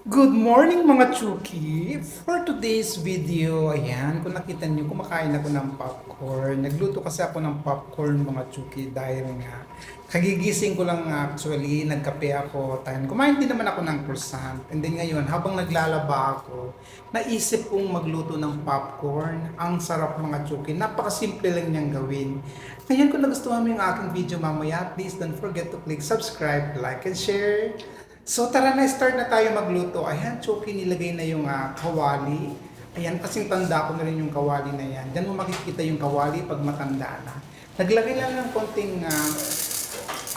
Good morning mga Chuki! For today's video, ayan, kung nakita niyo, kumakain ako ng popcorn. Nagluto kasi ako ng popcorn mga Chuki dahil nga kagigising ko lang actually, nagkape ako. Tayo, kumain din naman ako ng croissant. And then ngayon, habang naglalaba ako, naisip kong magluto ng popcorn. Ang sarap mga Chuki. Napakasimple lang niyang gawin. Ngayon, kung nagustuhan mo yung aking video mamaya, please don't forget to click subscribe, like, and share. So tara na, start na tayo magluto. Ayan, Chucky, nilagay na yung ah, kawali. Ayan, kasing tanda ko na rin yung kawali na yan. Diyan mo makikita yung kawali pag matanda na. Naglagay lang ng konting ah,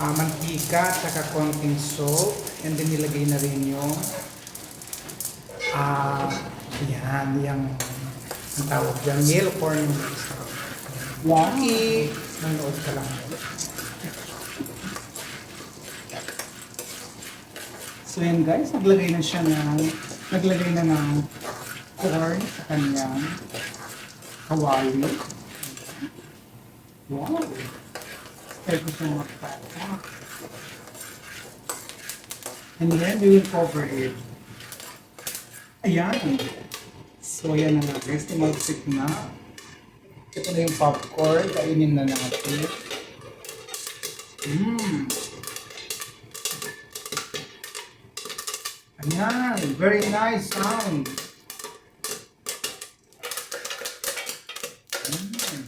ah, mantika, tsaka konting salt. And then nilagay na rin yung ah, yan, yung ang tawag dyan, milk corn. Wonky. Nanood ka lang. So yan guys, naglagay na siya ng, naglagay na ng corn sa kanyang kawali. Wow! Kaya ko siya makapata. And then we will cover it. Ayan. So yan na nga guys, tumalsik na. Ito na yung popcorn, kainin na natin. Mmm! Ayan, very nice sound. Mm.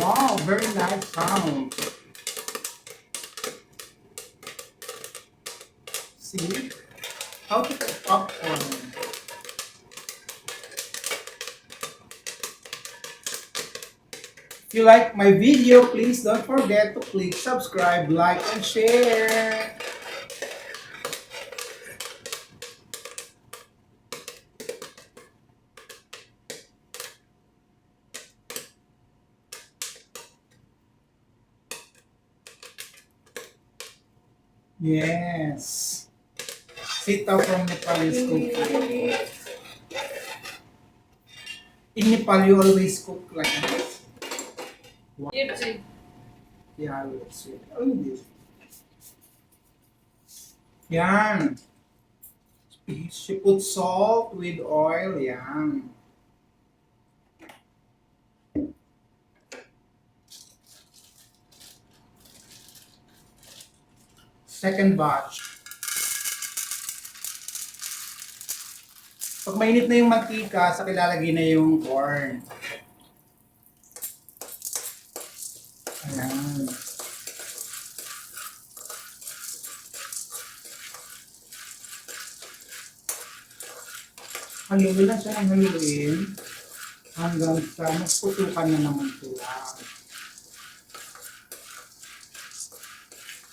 Wow, very nice sound. See? How to cook popcorn. You like my video, please don't forget to click subscribe, like, and share. Yes. Sita from Nepal is cooking. In Nepal, you always cook like this. YouTube. Yeah, let's see. This. Yan. She put salt with oil. Yan. Second batch. Pag mainit na yung mantika, sa kilalagay na yung corn. Ayan. Haluin lang siya haluin hanggang sa magputukan na naman sila.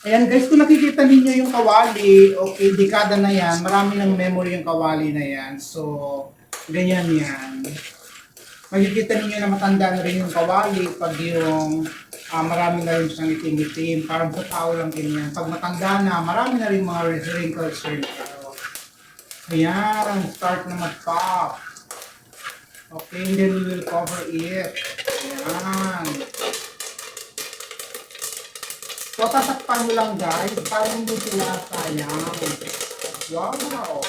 Ayan guys, kung nakikita ninyo yung kawali, okay, dekada na yan, marami ng memory yung kawali na yan. So, ganyan yan. Makikita ninyo na matanda na rin yung kawali pag yung ah, marami na rin siyang itim-itim. Parang sa tao lang din yan. Pag matanda na, marami na rin mga wrinkles wrinkles. Ayan, start na mag-pop. Okay, then we will cover it. Ayan. So, tatakpan mo lang guys, para hindi sila sayang. Wow! Wow!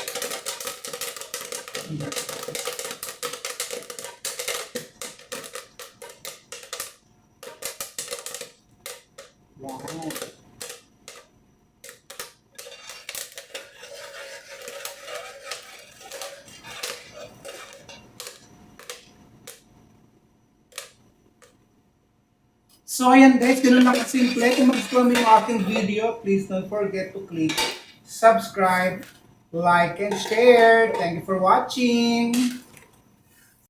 So ayan guys, ganun lang kasimple. Kung magustuhan mo yung aking video, please don't forget to click subscribe, like, and share. Thank you for watching.